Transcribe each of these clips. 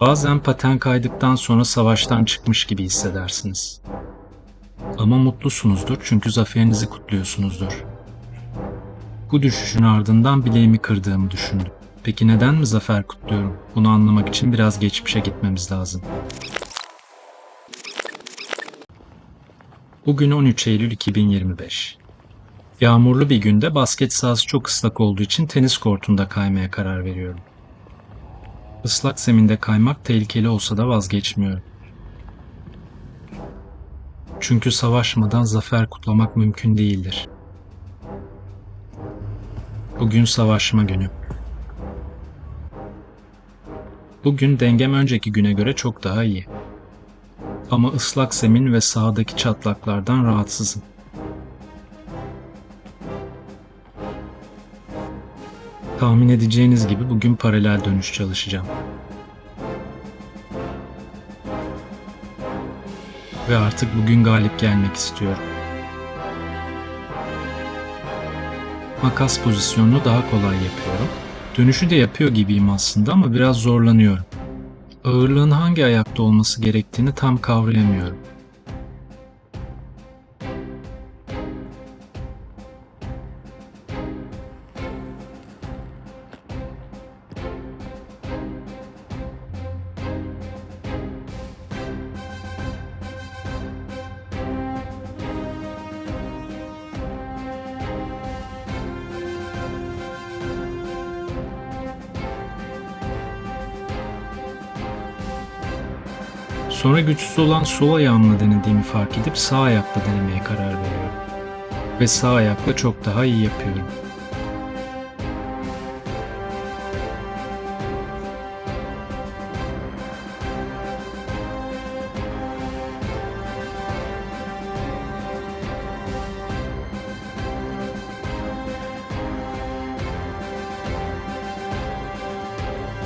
Bazen paten kaydıktan sonra savaştan çıkmış gibi hissedersiniz. Ama mutlusunuzdur çünkü zaferinizi kutluyorsunuzdur. Bu düşüşün ardından bileğimi kırdığımı düşündüm. Peki neden mi zafer kutluyorum? Bunu anlamak için biraz geçmişe gitmemiz lazım. Bugün 13 Eylül 2025. Yağmurlu bir günde basket sahası çok ıslak olduğu için tenis kortunda kaymaya karar veriyorum. Islak zeminde kaymak tehlikeli olsa da vazgeçmiyorum. Çünkü savaşmadan zafer kutlamak mümkün değildir. Bugün savaşma günü. Bugün dengem önceki güne göre çok daha iyi. Ama ıslak zemin ve sahadaki çatlaklardan rahatsızım. Tahmin edeceğiniz gibi bugün paralel dönüş çalışacağım. Ve artık bugün galip gelmek istiyorum. Makas pozisyonunu daha kolay yapıyorum. Dönüşü de yapıyor gibiyim aslında ama biraz zorlanıyorum. Ağırlığın hangi ayakta olması gerektiğini tam kavrayamıyorum. Sonra güçsüz olan sol ayağımla denediğimi fark edip sağ ayakla denemeye karar veriyorum. Ve sağ ayakla çok daha iyi yapıyorum.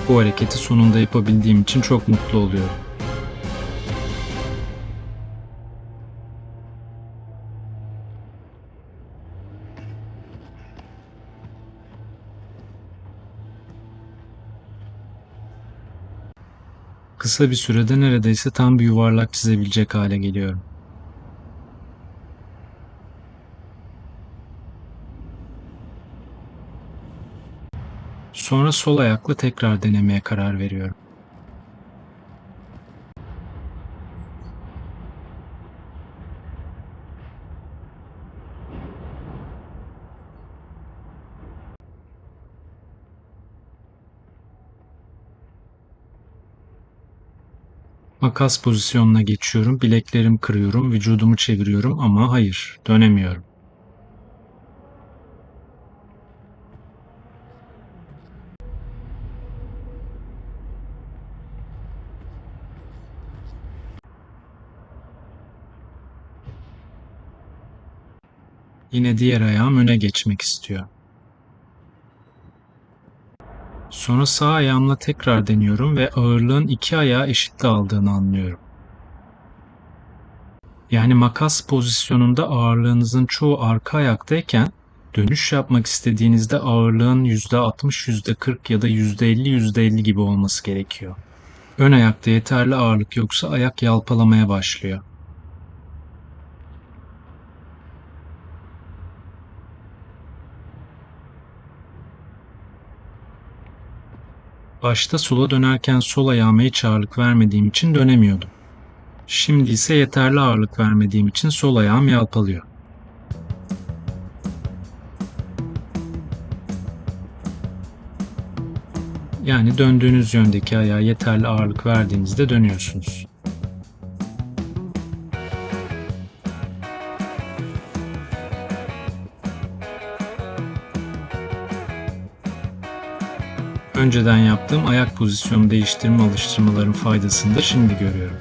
Bu hareketi sonunda yapabildiğim için çok mutlu oluyorum. Kısa bir sürede neredeyse tam bir yuvarlak çizebilecek hale geliyorum. Sonra sol ayakla tekrar denemeye karar veriyorum. Makas pozisyonuna geçiyorum, bileklerim kırıyorum, vücudumu çeviriyorum ama hayır, dönemiyorum. Yine diğer ayağım öne geçmek istiyor. Sonra sağ ayağımla tekrar deniyorum ve ağırlığın iki ayağı eşit dağıldığını anlıyorum. Yani makas pozisyonunda ağırlığınızın çoğu arka ayaktayken dönüş yapmak istediğinizde ağırlığın %60, %40 ya da %50, %50 gibi olması gerekiyor. Ön ayakta yeterli ağırlık yoksa ayak yalpalamaya başlıyor. Başta sola dönerken sol ayağıma hiç ağırlık vermediğim için dönemiyordum. Şimdi ise yeterli ağırlık vermediğim için sol ayağım yalpalıyor. Yani döndüğünüz yöndeki ayağa yeterli ağırlık verdiğinizde dönüyorsunuz. Önceden yaptığım ayak pozisyonu değiştirme alıştırmaların faydasını da şimdi görüyorum.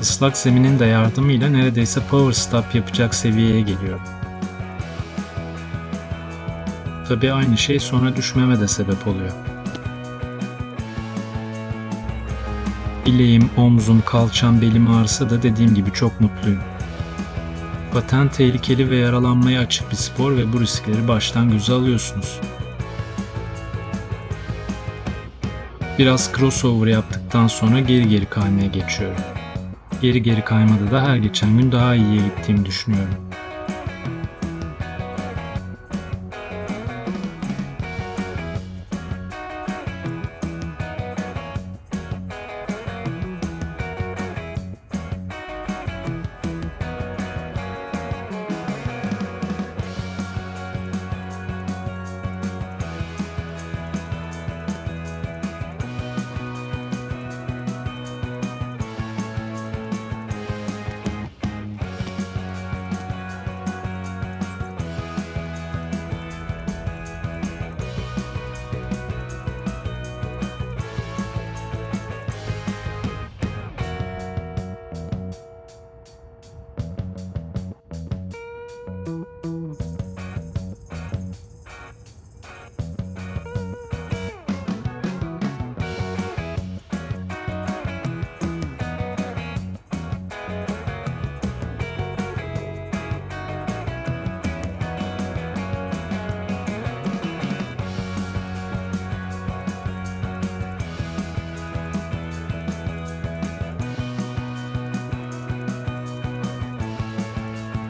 Islak zeminin de yardımıyla neredeyse power stop yapacak seviyeye geliyorum. Tabii aynı şey sonra düşmeme de sebep oluyor. Bileğim, omzum, kalçam, belim ağrısa da dediğim gibi çok mutluyum. Paten tehlikeli ve yaralanmaya açık bir spor ve bu riskleri baştan göze alıyorsunuz. Biraz crossover yaptıktan sonra geri geri kaymaya geçiyorum. Geri geri kaymada da her geçen gün daha iyiye gittiğimi düşünüyorum.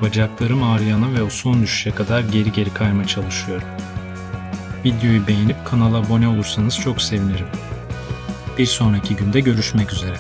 Bacaklarım ağrıyana ve o son düşüşe kadar geri geri kayma çalışıyorum. Videoyu beğenip kanala abone olursanız çok sevinirim. Bir sonraki günde görüşmek üzere.